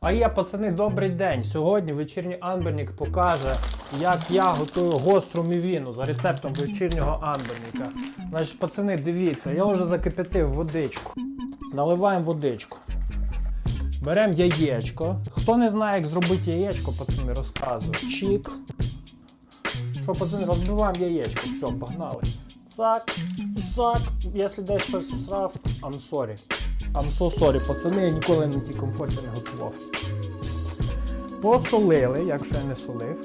А є, пацани, добрий день. Сьогодні вечірній Анбернік покаже, як я готую гостру мівіну за рецептом вечірнього Анберніка. Значить, пацани, дивіться, я вже закипятив водичку. Наливаємо водичку. Беремо яєчко. Хто не знає, як зробити яєчко, пацани, розказую. Чік. Що, пацани, розбиваємо яєчко. Все, погнали. Цак, цак. Якщо десь щось всрав, I'm sorry. I'm so sorry, пацани, я ніколи на тій комфорті не готував. Посолили, якщо я не солив.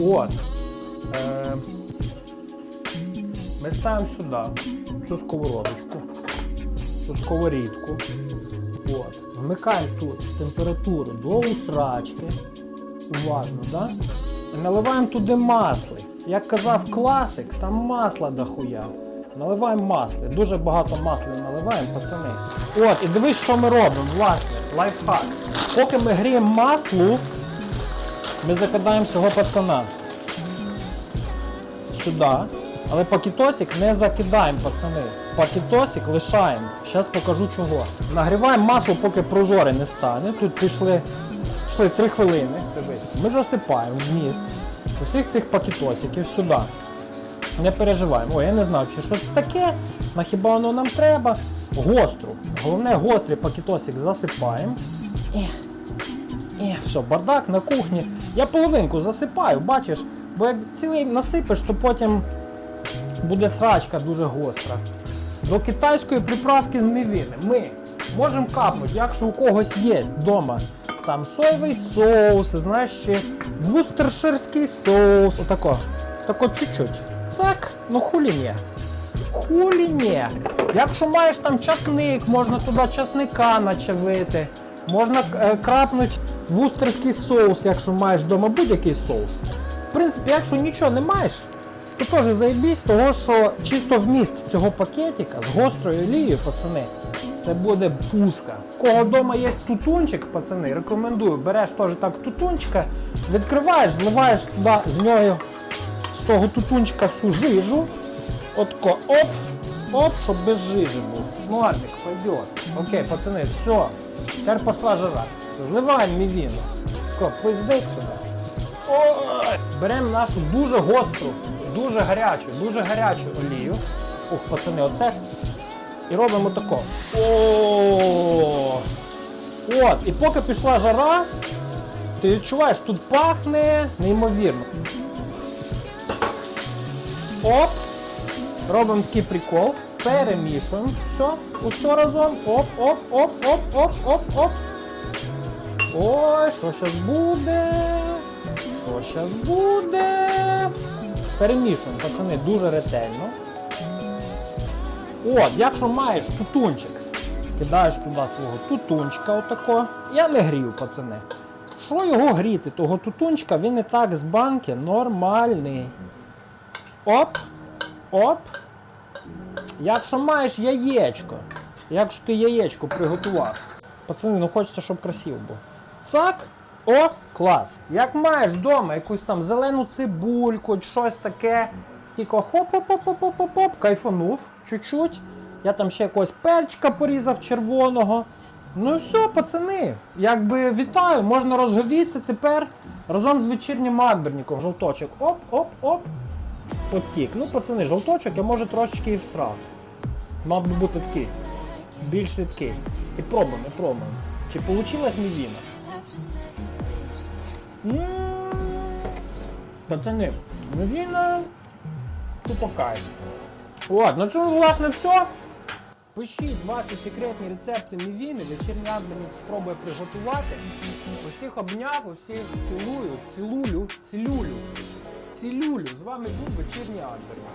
От. Е, ми ставимо сюди цю сковородочку, цю сковорідку. От. Вмикаємо тут температуру до усрачки. Уважно, да? Наливаємо туди масло. Як казав класик, там масла дохуя. Наливаємо масло. Дуже багато масла наливаємо, пацани. От, і дивись, що ми робимо, власне, лайфхак. Поки ми гріємо масло, ми закидаємо цього пацана сюди. Але пакітосик не закидаємо, пацани. Пакітосик лишаємо. Зараз покажу чого. Нагріваємо масло, поки прозоре не стане. Тут пішли, пішли 3 хвилини. Дивись. Ми засипаємо вміст усіх цих пакітосиків сюди. Не переживаємо. Ой, я не знаю, чи що це таке. На хіба воно нам треба? Гостру. Головне гострий пакітосик засипаємо. І, і все, бардак на кухні. Я половинку засипаю, бачиш, бо як цілий насипеш, то потім буде срачка дуже гостра. До китайської приправки з мівіни ми можемо капнути, якщо у когось є вдома там соєвий соус, знаєш, ще вустерширський соус, отако. Тако чуть-чуть. Так, ну хулі ні. Хулі ні. Якщо маєш там часник, можна туди часника начавити. Можна е, крапнути вустерський соус, якщо маєш вдома будь-який соус. В принципі, якщо нічого не маєш, то теж заєбісь, того що чисто вміст цього пакетика з гострою олією, пацани, це буде пушка. У Кого вдома є тутунчик, пацани, рекомендую, береш теж так тутунчика, відкриваєш, зливаєш сюди з нього того тутунчика всю жижу. Отко, оп, оп, щоб без жижі був. Ну, Артик, пойдет. Окей, пацани, все. Тепер пішла жара. Зливаємо мівіну. Тако, пиздик сюди. Ой! Беремо нашу дуже гостру, дуже гарячу, дуже гарячу олію. Ух, пацани, оце. І робимо тако. О! От, і поки пішла жара, ти відчуваєш, тут пахне неймовірно. Оп! Робимо такий прикол. Перемішуємо. Все, усе разом. Оп, оп, оп, оп, оп, оп, оп. Ой, що зараз буде? Що зараз буде? Перемішуємо, пацани, дуже ретельно. От, якщо маєш тутунчик, кидаєш туди свого тутунчика отако. Я не грію, пацани. Що його гріти? Того тутунчика, він і так з банки нормальний. Оп, оп. Якщо маєш яєчко, якщо ти яєчко приготував, пацани, ну хочеться, щоб красиво було. Цак, о, клас. Як маєш вдома якусь там зелену цибульку, щось таке, тільки хоп-хоп-хоп-хоп-хоп-хоп, кайфанув чуть-чуть. Я там ще якогось перчика порізав червоного. Ну і все, пацани, якби вітаю, можна розговіться тепер разом з вечірнім Адберніком. Жовточок. Оп-оп-оп. Потік. Ну, пацани, жовточок я може трошечки і всрав. Мав би бути такий. Більш рідкий. І пробуємо, пробуємо. Чи вийшла мівіна? М, Пацани, мівіна тупо кайф. От, на цьому власне все. Пишіть ваші секретні рецепти мівіни, вечірній адмін спробує приготувати. Усіх обняв, усіх цілую, цілулю, цілюлю. Люлю. З вами був вечірній Андерман.